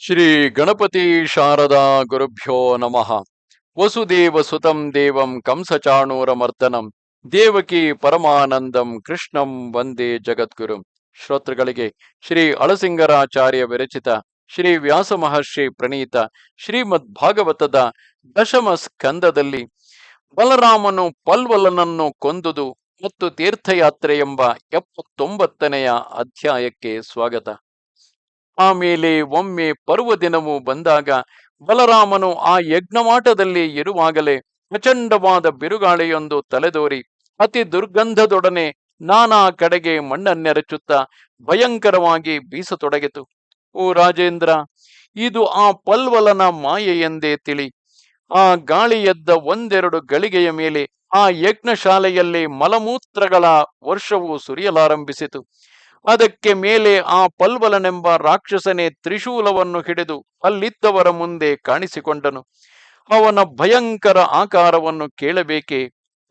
ಶ್ರೀ ಗಣಪತಿ ಶಾರದಾ ಗುರುಭ್ಯೋ ನಮಃ. ವಸುದೇವ ಸುತಂ ದೇವಂ ಕಂಸಚಾಣೂರಮರ್ದನಂ ದೇವಕಿ ಪರಮಾನಂದಂ ಕೃಷ್ಣಂ ವಂದೇ ಜಗದ್ಗುರು. ಶ್ರೋತೃಗಳಿಗೆ ಶ್ರೀ ಅಳಸಿಂಗರಾಚಾರ್ಯ ವಿರಚಿತ ಶ್ರೀ ವ್ಯಾಸ ಮಹರ್ಷಿ ಪ್ರಣೀತ ಶ್ರೀಮದ್ ಭಾಗವತದ ದಶಮ ಸ್ಕಂದದಲ್ಲಿ ಬಲರಾಮನು ಪಲ್ವಲನನ್ನು ಕೊಂದುದು ಮತ್ತು ತೀರ್ಥಯಾತ್ರೆ ಎಂಬ ಎಪ್ಪತ್ತೊಂಬತ್ತನೆಯ ಅಧ್ಯಾಯಕ್ಕೆ ಸ್ವಾಗತ. ಆಮೇಲೆ ಒಮ್ಮೆ ಪರ್ವ ದಿನವು ಬಂದಾಗ ಬಲರಾಮನು ಆ ಯಜ್ಞವಾಟದಲ್ಲಿ ಇರುವಾಗಲೇ ಪ್ರಚಂಡವಾದ ಬಿರುಗಾಳಿಯೊಂದು ತಲೆದೋರಿ ಅತಿ ದುರ್ಗಂಧದೊಡನೆ ನಾನಾ ಕಡೆಗೆ ಮಣ್ಣನ್ನೆರಚುತ್ತಾ ಭಯಂಕರವಾಗಿ ಬೀಸತೊಡಗಿತು. ಓ ರಾಜೇಂದ್ರ, ಇದು ಆ ಪಲ್ವಲನ ಮಾಯೆ ತಿಳಿ. ಆ ಗಾಳಿ ಎದ್ದ ಒಂದೆರಡು ಗಳಿಗೆಯ ಮೇಲೆ ಆ ಯಜ್ಞಶಾಲೆಯಲ್ಲಿ ಮಲಮೂತ್ರಗಳ ವರ್ಷವು ಸುರಿಯಲಾರಂಭಿಸಿತು. ಅದಕ್ಕೆ ಮೇಲೆ ಆ ಪಲ್ವಲನೆಂಬ ರಾಕ್ಷಸನೇ ತ್ರಿಶೂಲವನ್ನು ಹಿಡಿದು ಅಲ್ಲಿದ್ದವರ ಮುಂದೆ ಕಾಣಿಸಿಕೊಂಡನು. ಅವನ ಭಯಂಕರ ಆಕಾರವನ್ನು ಕೇಳಬೇಕೆ?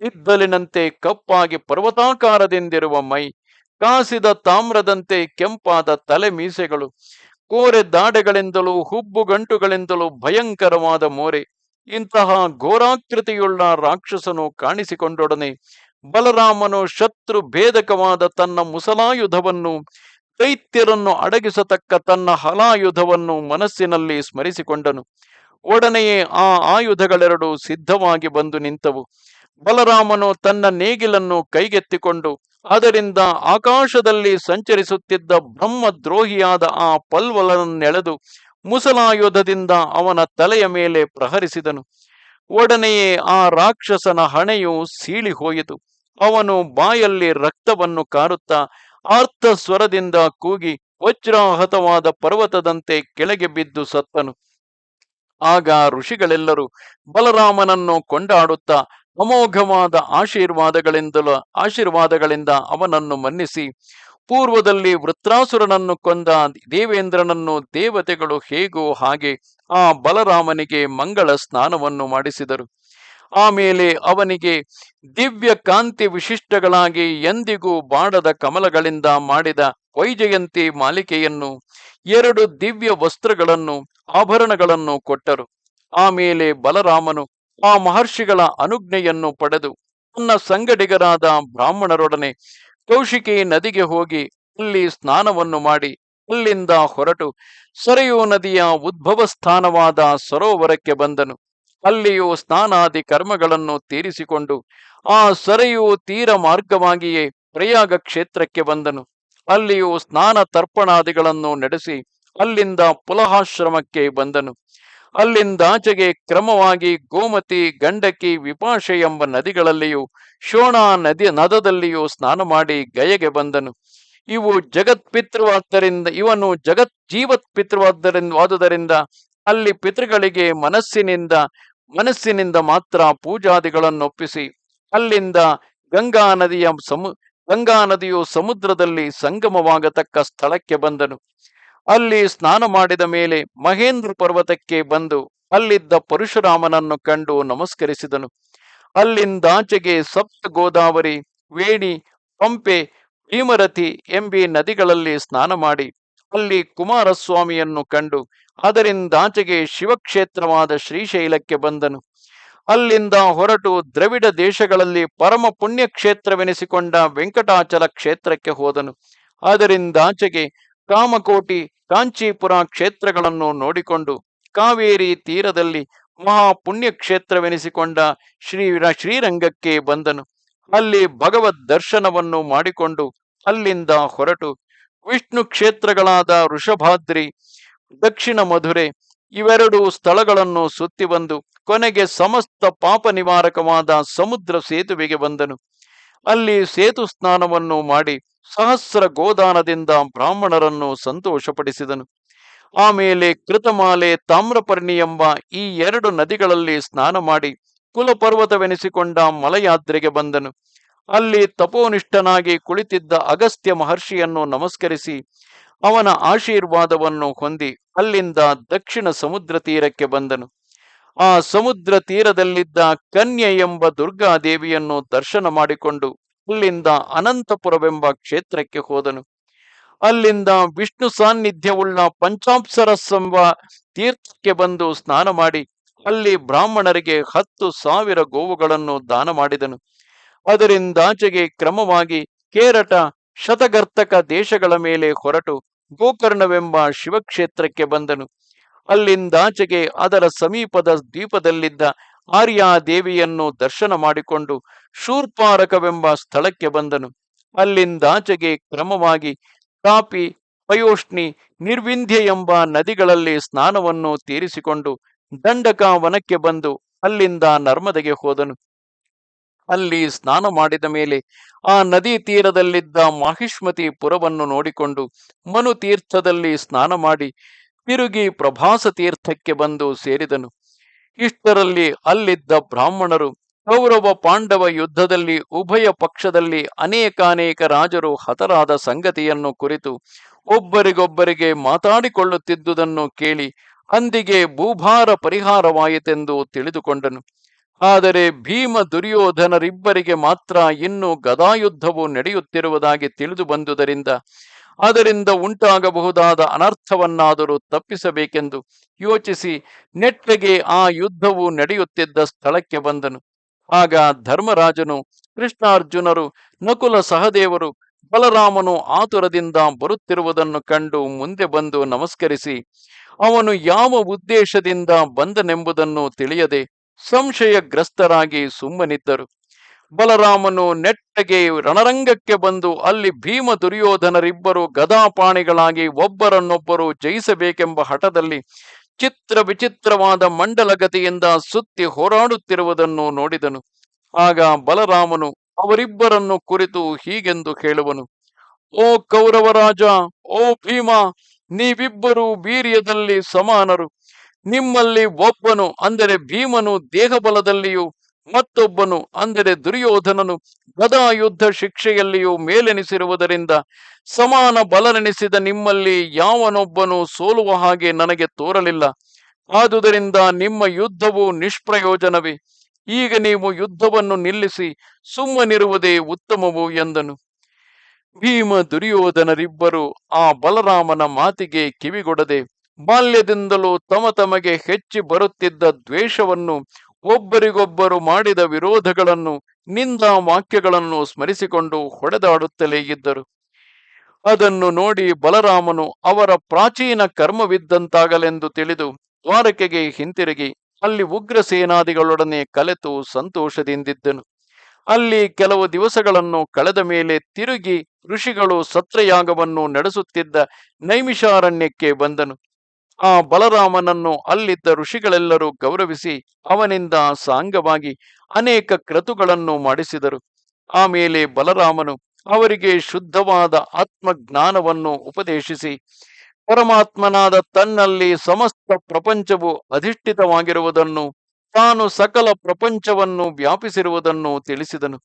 ಇದ್ದಲಿನಂತೆ ಕಪ್ಪಾಗಿ ಪರ್ವತಾಕಾರದಿಂದಿರುವ ಮೈ, ಕಾಸಿದ ತಾಮ್ರದಂತೆ ಕೆಂಪಾದ ತಲೆ ಮೀಸೆಗಳು, ಕೋರೆ ದಾಡೆಗಳಿಂದಲೂ ಹುಬ್ಬು ಗಂಟುಗಳಿಂದಲೂ ಭಯಂಕರವಾದ ಮೋರೆ, ಇಂತಹ ಘೋರಾಕೃತಿಯುಳ್ಳ ರಾಕ್ಷಸನು ಕಾಣಿಸಿಕೊಂಡೊಡನೆ ಬಲರಾಮನು ಶತ್ರು ಭೇದಕವಾದ ತನ್ನ ಮುಸಲಾಯುಧವನ್ನು, ದೈತ್ಯರನ್ನು ಅಡಗಿಸತಕ್ಕ ತನ್ನ ಹಲಾಯುಧವನ್ನು ಮನಸ್ಸಿನಲ್ಲಿ ಸ್ಮರಿಸಿಕೊಂಡನು. ಒಡನೆಯೇ ಆ ಆಯುಧಗಳೆರಡು ಸಿದ್ಧವಾಗಿ ಬಂದು ನಿಂತವು. ಬಲರಾಮನು ತನ್ನ ನೇಗಿಲನ್ನು ಕೈಗೆತ್ತಿಕೊಂಡು, ಅದರಿಂದ ಆಕಾಶದಲ್ಲಿ ಸಂಚರಿಸುತ್ತಿದ್ದ ಬ್ರಹ್ಮದ್ರೋಹಿಯಾದ ಆ ಪಲ್ವಲನ್ನೆಳೆದು ಮುಸಲಾಯುಧದಿಂದ ಅವನ ತಲೆಯ ಮೇಲೆ ಪ್ರಹರಿಸಿದನು. ಒಡನೆಯೇ ಆ ರಾಕ್ಷಸನ ಹಣೆಯು ಸೀಳಿ ಹೋಯಿತು ಅವನು ಬಾಯಲ್ಲಿ ರಕ್ತವನ್ನು ಕಾರುತ್ತಾ ಆರ್ತ ಸ್ವರದಿಂದ ಕೂಗಿ ವಜ್ರಾಹತವಾದ ಪರ್ವತದಂತೆ ಕೆಳಗೆ ಬಿದ್ದು ಸತ್ತನು. ಆಗ ಋಷಿಗಳೆಲ್ಲರೂ ಬಲರಾಮನನ್ನು ಕೊಂಡಾಡುತ್ತಾ ಅಮೋಘವಾದ ಆಶೀರ್ವಾದಗಳಿಂದಲ ಆಶೀರ್ವಾದಗಳಿಂದ ಅವನನ್ನು ಮನ್ನಿಸಿ, ಪೂರ್ವದಲ್ಲಿ ವೃತ್ರಾಸುರನನ್ನು ಕೊಂದ ದೇವೇಂದ್ರನನ್ನು ದೇವತೆಗಳು ಹೇಗೋ ಹಾಗೆ ಆ ಬಲರಾಮನಿಗೆ ಮಂಗಳ ಸ್ನಾನವನ್ನು ಮಾಡಿಸಿದರು. ಆಮೇಲೆ ಅವನಿಗೆ ದಿವ್ಯ ಕಾಂತಿ ವಿಶಿಷ್ಟಗಳಾಗಿ ಎಂದಿಗೂ ಬಾಡದ ಕಮಲಗಳಿಂದ ಮಾಡಿದ ವೈಜಯಂತಿ ಮಾಲಿಕೆಯನ್ನು ಎರಡು ದಿವ್ಯ ವಸ್ತ್ರಗಳನ್ನು, ಆಭರಣಗಳನ್ನು ಕೊಟ್ಟರು. ಆಮೇಲೆ ಬಲರಾಮನು ಆ ಮಹರ್ಷಿಗಳ ಅನುಜ್ಞೆಯನ್ನು ಪಡೆದು ತನ್ನ ಸಂಗಡಿಗರಾದ ಬ್ರಾಹ್ಮಣರೊಡನೆ ಕೌಶಿಕಿ ನದಿಗೆ ಹೋಗಿ ಅಲ್ಲಿ ಸ್ನಾನವನ್ನು ಮಾಡಿ ಅಲ್ಲಿಂದ ಹೊರಟು ಸರೆಯೋ ನದಿಯ ಉದ್ಭವ ಸ್ಥಾನವಾದ ಸರೋವರಕ್ಕೆ ಬಂದನು. ಅಲ್ಲಿಯೂ ಸ್ನಾನಾದಿ ಕರ್ಮಗಳನ್ನು ತೀರಿಸಿಕೊಂಡು ಆ ಸರೆಯು ತೀರ ಮಾರ್ಗವಾಗಿಯೇ ಪ್ರಯಾಗ ಕ್ಷೇತ್ರಕ್ಕೆ ಬಂದನು. ಅಲ್ಲಿಯೂ ಸ್ನಾನ ತರ್ಪಣಾದಿಗಳನ್ನು ನಡೆಸಿ ಅಲ್ಲಿಂದ ಪುಲಹಾಶ್ರಮಕ್ಕೆ ಬಂದನು. ಅಲ್ಲಿಂದಾಚೆಗೆ ಕ್ರಮವಾಗಿ ಗೋಮತಿ, ಗಂಡಕಿ, ವಿಪಾಶೆ ಎಂಬ ನದಿಗಳಲ್ಲಿಯೂ ಶೋಣ ನದಿ ನದದಲ್ಲಿಯೂ ಸ್ನಾನ ಮಾಡಿ ಗಯೆಗೆ ಬಂದನು. ಇವು ಜಗತ್ಪಿತೃವಾದ್ದರಿಂದ, ಇವನು ಜಗತ್ ಜೀವತ್ ಪಿತೃವಾದ್ದರಿಂದ ವಾದುದರಿಂದ ಅಲ್ಲಿ ಪಿತೃಗಳಿಗೆ ಮನಸ್ಸಿನಿಂದ ಮನಸ್ಸಿನಿಂದ ಮಾತ್ರ ಪೂಜಾದಿಗಳನ್ನು ಒಪ್ಪಿಸಿ ಅಲ್ಲಿಂದ ಗಂಗಾ ನದಿಯ ಸಮು, ಗಂಗಾ ನದಿಯು ಸಮುದ್ರದಲ್ಲಿ ಸಂಗಮವಾಗತಕ್ಕ ಸ್ಥಳಕ್ಕೆ ಬಂದನು. ಅಲ್ಲಿ ಸ್ನಾನ ಮಾಡಿದ ಮೇಲೆ ಮಹೇಂದ್ರ ಪರ್ವತಕ್ಕೆ ಬಂದು ಅಲ್ಲಿದ್ದ ಪರಶುರಾಮನನ್ನು ಕಂಡು ನಮಸ್ಕರಿಸಿದನು. ಅಲ್ಲಿಂದಾಚೆಗೆ ಸಪ್ತ ಗೋದಾವರಿ, ವೇಣಿ, ಪಂಪೆ, ಭೀಮರಥಿ ಎಂಬಿ ನದಿಗಳಲ್ಲಿ ಸ್ನಾನ ಮಾಡಿ ಅಲ್ಲಿ ಕುಮಾರಸ್ವಾಮಿಯನ್ನು ಕಂಡು ಅದರಿಂದಾಚೆಗೆ ಶಿವಕ್ಷೇತ್ರವಾದ ಶ್ರೀಶೈಲಕ್ಕೆ ಬಂದನು. ಅಲ್ಲಿಂದ ಹೊರಟು ದ್ರವಿಡ ದೇಶಗಳಲ್ಲಿ ಪರಮ ಪುಣ್ಯಕ್ಷೇತ್ರವೆನಿಸಿಕೊಂಡ ವೆಂಕಟಾಚಲ ಕ್ಷೇತ್ರಕ್ಕೆ ಹೋದನು. ಅದರಿಂದಾಚೆಗೆ ಕಾಮಕೋಟಿ ಕಾಂಚೀಪುರ ಕ್ಷೇತ್ರಗಳನ್ನು ನೋಡಿಕೊಂಡು ಕಾವೇರಿ ತೀರದಲ್ಲಿ ಮಹಾ ಪುಣ್ಯಕ್ಷೇತ್ರವೆನಿಸಿಕೊಂಡ ಶ್ರೀ ಶ್ರೀರಂಗಕ್ಕೆ ಬಂದನು. ಅಲ್ಲಿ ಭಗವದ್ ದರ್ಶನವನ್ನು ಮಾಡಿಕೊಂಡು ಅಲ್ಲಿಂದ ಹೊರಟು ವಿಷ್ಣು ಕ್ಷೇತ್ರಗಳಾದ ವೃಷಭಾದ್ರಿ, ದಕ್ಷಿಣ ಮಧುರೆ ಇವೆರಡು ಸ್ಥಳಗಳನ್ನು ಸುತ್ತಿ ಬಂದು ಕೊನೆಗೆ ಸಮಸ್ತ ಪಾಪ ನಿವಾರಕವಾದ ಸಮುದ್ರ ಸೇತುವೆಗೆ ಬಂದನು. ಅಲ್ಲಿ ಸೇತು ಸ್ನಾನವನ್ನು ಮಾಡಿ ಸಹಸ್ರ ಗೋದಾನದಿಂದ ಬ್ರಾಹ್ಮಣರನ್ನು ಸಂತೋಷಪಡಿಸಿದನು. ಆಮೇಲೆ ಕೃತಮಾಲೆ ತಾಮ್ರಪರ್ಣಿ ಎಂಬ ಈ ಎರಡು ನದಿಗಳಲ್ಲಿ ಸ್ನಾನ ಮಾಡಿ ಕುಲಪರ್ವತವೆನಿಸಿಕೊಂಡ ಮಲಯಾತ್ರೆಗೆ ಬಂದನು. ಅಲ್ಲಿ ತಪೋನಿಷ್ಠನಾಗಿ ಕುಳಿತಿದ್ದ ಅಗಸ್ತ್ಯ ಮಹರ್ಷಿಯನ್ನು ನಮಸ್ಕರಿಸಿ ಅವನ ಆಶೀರ್ವಾದವನ್ನು ಹೊಂದಿ ಅಲ್ಲಿಂದ ದಕ್ಷಿಣ ಸಮುದ್ರ ತೀರಕ್ಕೆ ಬಂದನು. ಆ ಸಮುದ್ರ ತೀರದಲ್ಲಿದ್ದ ಕನ್ಯೆ ಎಂಬ ದುರ್ಗಾದೇವಿಯನ್ನು ದರ್ಶನ ಮಾಡಿಕೊಂಡು ಅಲ್ಲಿಂದ ಅನಂತಪುರವೆಂಬ ಕ್ಷೇತ್ರಕ್ಕೆ ಹೋದನು. ಅಲ್ಲಿಂದ ವಿಷ್ಣು ಸಾನ್ನಿಧ್ಯವುಳ್ಳ ಪಂಚಾಪ್ಸರಸ್ಸೆಂಬ ತೀರ್ಥಕ್ಕೆ ಬಂದು ಸ್ನಾನ ಮಾಡಿ ಅಲ್ಲಿ ಬ್ರಾಹ್ಮಣರಿಗೆ ಹತ್ತು ಸಾವಿರ ಗೋವುಗಳನ್ನು ದಾನ ಮಾಡಿದನು. ಅದರಿಂದಾಚೆಗೆ ಕ್ರಮವಾಗಿ ಕೇರಟ ಶತಗರ್ತಕ ದೇಶಗಳ ಮೇಲೆ ಹೊರಟು ಗೋಕರ್ಣವೆಂಬ ಶಿವಕ್ಷೇತ್ರಕ್ಕೆ ಬಂದನು. ಅಲ್ಲಿಂದಾಚೆಗೆ ಅದರ ಸಮೀಪದ ದ್ವೀಪದಲ್ಲಿದ್ದ ಆರ್ಯಾದೇವಿಯನ್ನು ದರ್ಶನ ಮಾಡಿಕೊಂಡು ಶೂರ್ಪಾರಕವೆಂಬ ಸ್ಥಳಕ್ಕೆ ಬಂದನು. ಅಲ್ಲಿಂದಾಚೆಗೆ ಕ್ರಮವಾಗಿ ತಾಪಿ ಪಯೋಷ್ಣಿ, ನಿರ್ವಿಂಧ್ಯ ಎಂಬ ನದಿಗಳಲ್ಲಿ ಸ್ನಾನವನ್ನು ತೀರಿಸಿಕೊಂಡು ದಂಡಕ ವನಕ್ಕೆ ಬಂದು ಅಲ್ಲಿಂದ ನರ್ಮದೆಗೆ ಹೋದನು. ಅಲ್ಲಿ ಸ್ನಾನ ಮಾಡಿದ ಮೇಲೆ ಆ ನದಿ ತೀರದಲ್ಲಿದ್ದ ಮಾಹಿಷ್ಮತಿ ಪುರವನ್ನು ನೋಡಿಕೊಂಡು ಮನು ತೀರ್ಥದಲ್ಲಿ ಸ್ನಾನ ಮಾಡಿ ತಿರುಗಿ ಪ್ರಭಾಸ ತೀರ್ಥಕ್ಕೆ ಬಂದು ಸೇರಿದನು. ಇಷ್ಟರಲ್ಲಿ ಅಲ್ಲಿದ್ದ ಬ್ರಾಹ್ಮಣರು ಕೌರವ ಪಾಂಡವ ಯುದ್ಧದಲ್ಲಿ ಉಭಯ ಪಕ್ಷದಲ್ಲಿ ಅನೇಕಾನೇಕ ರಾಜರು ಹತರಾದ ಸಂಗತಿಯನ್ನು ಕುರಿತು ಒಬ್ಬರಿಗೊಬ್ಬರಿಗೆ ಮಾತಾಡಿಕೊಳ್ಳುತ್ತಿದ್ದುದನ್ನು ಕೇಳಿ ಅಂದಿಗೆ ಭೂಭಾರ ಪರಿಹಾರವಾಯಿತೆಂದು ತಿಳಿದುಕೊಂಡನು. ಆದರೆ ಭೀಮ ದುರ್ಯೋಧನರಿಬ್ಬರಿಗೆ ಮಾತ್ರ ಇನ್ನೂ ಗದಾಯುದ್ಧವು ನಡೆಯುತ್ತಿರುವುದಾಗಿ ತಿಳಿದು ಬಂದುದರಿಂದ ಅದರಿಂದ ಉಂಟಾಗಬಹುದಾದ ಅನರ್ಥವನ್ನಾದರೂ ತಪ್ಪಿಸಬೇಕೆಂದು ಯೋಚಿಸಿ ನೆಟ್ಟಗೆ ಆ ಯುದ್ಧವು ನಡೆಯುತ್ತಿದ್ದ ಸ್ಥಳಕ್ಕೆ ಬಂದನು. ಆಗ ಧರ್ಮರಾಜನು, ಕೃಷ್ಣಾರ್ಜುನರು, ನಕುಲ ಸಹದೇವರು, ಬಲರಾಮನು ಆತುರದಿಂದ ಬರುತ್ತಿರುವುದನ್ನು ಕಂಡು ಮುಂದೆ ಬಂದು ನಮಸ್ಕರಿಸಿ, ಅವನು ಯಾವ ಉದ್ದೇಶದಿಂದ ಬಂದನೆಂಬುದನ್ನು ತಿಳಿಯದೆ ಸಂಶಯಗ್ರಸ್ತರಾಗಿ ಸುಮ್ಮನಿದ್ದರು. ಬಲರಾಮನು ನೆಟ್ಟಗೆ ರಣರಂಗಕ್ಕೆ ಬಂದು ಅಲ್ಲಿ ಭೀಮ ದುರ್ಯೋಧನರಿಬ್ಬರು ಗದಾಪಾಣಿಗಳಾಗಿ ಒಬ್ಬರನ್ನೊಬ್ಬರು ಜಯಿಸಬೇಕೆಂಬ ಹಠದಲ್ಲಿ ಚಿತ್ರ ವಿಚಿತ್ರವಾದ ಮಂಡಲಗತಿಯಿಂದ ಸುತ್ತಿ ಹೋರಾಡುತ್ತಿರುವುದನ್ನು ನೋಡಿದನು. ಆಗ ಬಲರಾಮನು ಅವರಿಬ್ಬರನ್ನು ಕುರಿತು ಹೀಗೆಂದು ಹೇಳುವನು. ಓ ಕೌರವರಾಜ, ಓ ಭೀಮ, ನೀವಿಬ್ಬರು ವೀರ್ಯದಲ್ಲಿ ಸಮಾನರು. ನಿಮ್ಮಲ್ಲಿ ಒಬ್ಬನು, ಅಂದರೆ ಭೀಮನು ದೇಹಬಲದಲ್ಲಿಯೂ ಮತ್ತೊಬ್ಬನು, ಅಂದರೆ ದುರ್ಯೋಧನನು ಗದಾ ಯುದ್ಧ ಶಿಕ್ಷೆಯಲ್ಲಿಯೂ ಮೇಲೆನಿಸಿರುವುದರಿಂದ ಸಮಾನ ಬಲನೆನಿಸಿದ ನಿಮ್ಮಲ್ಲಿ ಯಾವನೊಬ್ಬನು ಸೋಲುವ ಹಾಗೆ ನನಗೆ ತೋರಲಿಲ್ಲ. ಆದುದರಿಂದ ನಿಮ್ಮ ಯುದ್ಧವು ನಿಷ್ಪ್ರಯೋಜನವೇ. ಈಗ ನೀವು ಯುದ್ಧವನ್ನು ನಿಲ್ಲಿಸಿ ಸುಮ್ಮನಿರುವುದೇ ಉತ್ತಮವು ಎಂದನು. ಭೀಮ ದುರ್ಯೋಧನರಿಬ್ಬರು ಆ ಬಲರಾಮನ ಮಾತಿಗೆ ಕಿವಿಗೊಡದೆ ಬಾಲ್ಯದಿಂದಲೂ ತಮ ತಮಗೆ ಹೆಚ್ಚಿ ಬರುತ್ತಿದ್ದ ದ್ವೇಷವನ್ನು ಒಬ್ಬರಿಗೊಬ್ಬರು ಮಾಡಿದ ವಿರೋಧಗಳನ್ನು, ನಿಂದ ವಾಕ್ಯಗಳನ್ನು ಸ್ಮರಿಸಿಕೊಂಡು ಹೊಡೆದಾಡುತ್ತಲೇ ಇದ್ದರು. ಅದನ್ನು ನೋಡಿ ಬಲರಾಮನು ಅವರ ಪ್ರಾಚೀನ ಕರ್ಮವಿದ್ದಂತಾಗಲೆಂದು ತಿಳಿದು ದ್ವಾರಕೆಗೆ ಹಿಂತಿರುಗಿ ಅಲ್ಲಿ ಉಗ್ರ ಸೇನಾದಿಗಳೊಡನೆ ಕಲೆತು ಸಂತೋಷದಿಂದಿದ್ದನು. ಅಲ್ಲಿ ಕೆಲವು ದಿವಸಗಳನ್ನು ಕಳೆದ ಮೇಲೆ ತಿರುಗಿ ಋಷಿಗಳು ಸತ್ರಯಾಗವನ್ನು ನಡೆಸುತ್ತಿದ್ದ ನೈಮಿಷಾರಣ್ಯಕ್ಕೆ ಬಂದನು. ಆ ಬಲರಾಮನನ್ನು ಅಲ್ಲಿದ್ದ ಋಷಿಗಳೆಲ್ಲರೂ ಗೌರವಿಸಿ ಅವನಿಂದ ಸಾಂಗವಾಗಿ ಅನೇಕ ಕ್ರತುಗಳನ್ನು ಮಾಡಿಸಿದರು. ಆಮೇಲೆ ಬಲರಾಮನು ಅವರಿಗೆ ಶುದ್ಧವಾದ ಆತ್ಮಜ್ಞಾನವನ್ನು ಉಪದೇಶಿಸಿ, ಪರಮಾತ್ಮನಾದ ತನ್ನಲ್ಲಿ ಸಮಸ್ತ ಪ್ರಪಂಚವು ಅಧಿಷ್ಠಿತವಾಗಿರುವುದನ್ನು, ತಾನು ಸಕಲ ಪ್ರಪಂಚವನ್ನು ವ್ಯಾಪಿಸಿರುವುದನ್ನು ತಿಳಿಸಿದನು.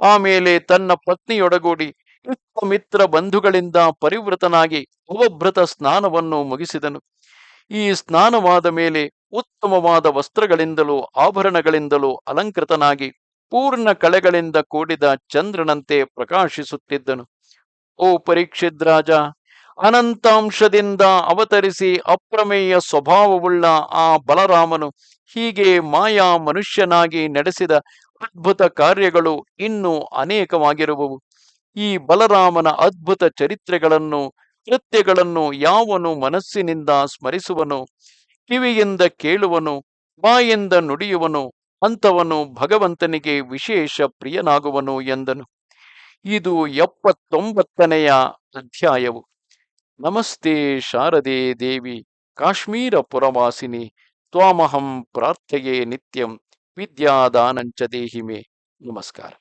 ಆಮೇಲೆ ತನ್ನ ಪತ್ನಿಯೊಡಗೂಡಿ ಮಿತ್ರ ಬಂಧುಗಳಿಂದ ಪರಿವೃತನಾಗಿ ಅವಭೃತ ಸ್ನಾನವನ್ನು ಮುಗಿಸಿದನು. ಈ ಸ್ನಾನವಾದ ಮೇಲೆ ಉತ್ತಮವಾದ ವಸ್ತ್ರಗಳಿಂದಲೂ, ಆಭರಣಗಳಿಂದಲೂ ಅಲಂಕೃತನಾಗಿ ಪೂರ್ಣ ಕಳೆಗಳಿಂದ ಕೂಡಿದ ಚಂದ್ರನಂತೆ ಪ್ರಕಾಶಿಸುತ್ತಿದ್ದನು. ಓ ಪರೀಕ್ಷಿದ್ರಾಜ ಅನಂತಾಂಶದಿಂದ ಅವತರಿಸಿ ಅಪ್ರಮೇಯ ಸ್ವಭಾವವುಳ್ಳ ಆ ಬಲರಾಮನು ಹೀಗೆ ಮಾಯಾ ಮನುಷ್ಯನಾಗಿ ನಡೆಸಿದ ಅದ್ಭುತ ಕಾರ್ಯಗಳು ಇನ್ನೂ ಅನೇಕವಾಗಿರುವವು. ಈ ಬಲರಾಮನ ಅದ್ಭುತ ಚರಿತ್ರೆಗಳನ್ನು ಕೃತ್ಯಗಳನ್ನು ಯಾವನು ಮನಸ್ಸಿನಿಂದ ಸ್ಮರಿಸುವನು? ಕಿವಿಯಿಂದ ಕೇಳುವನು, ಬಾಯಿಂದ ನುಡಿಯುವನು ಅಂತವನು ಭಗವಂತನಿಗೆ ವಿಶೇಷ ಪ್ರಿಯನಾಗುವನು ಎಂದನು. ಇದು ಎಪ್ಪತ್ತೊಂಬತ್ತನೆಯ ಅಧ್ಯಾಯವು. ನಮಸ್ತೆ ಶಾರದೆ ದೇವಿ, ಕಾಶ್ಮೀರ ಪುರವಾಸಿನಿ, ತ್ವಾಮಹಂ ಪ್ರಾರ್ಥೆಯೇ ನಿತ್ಯಂ, ವಿದ್ಯಾದಾನಂಚ ದೇಹಿಮೆ. ನಮಸ್ಕಾರ.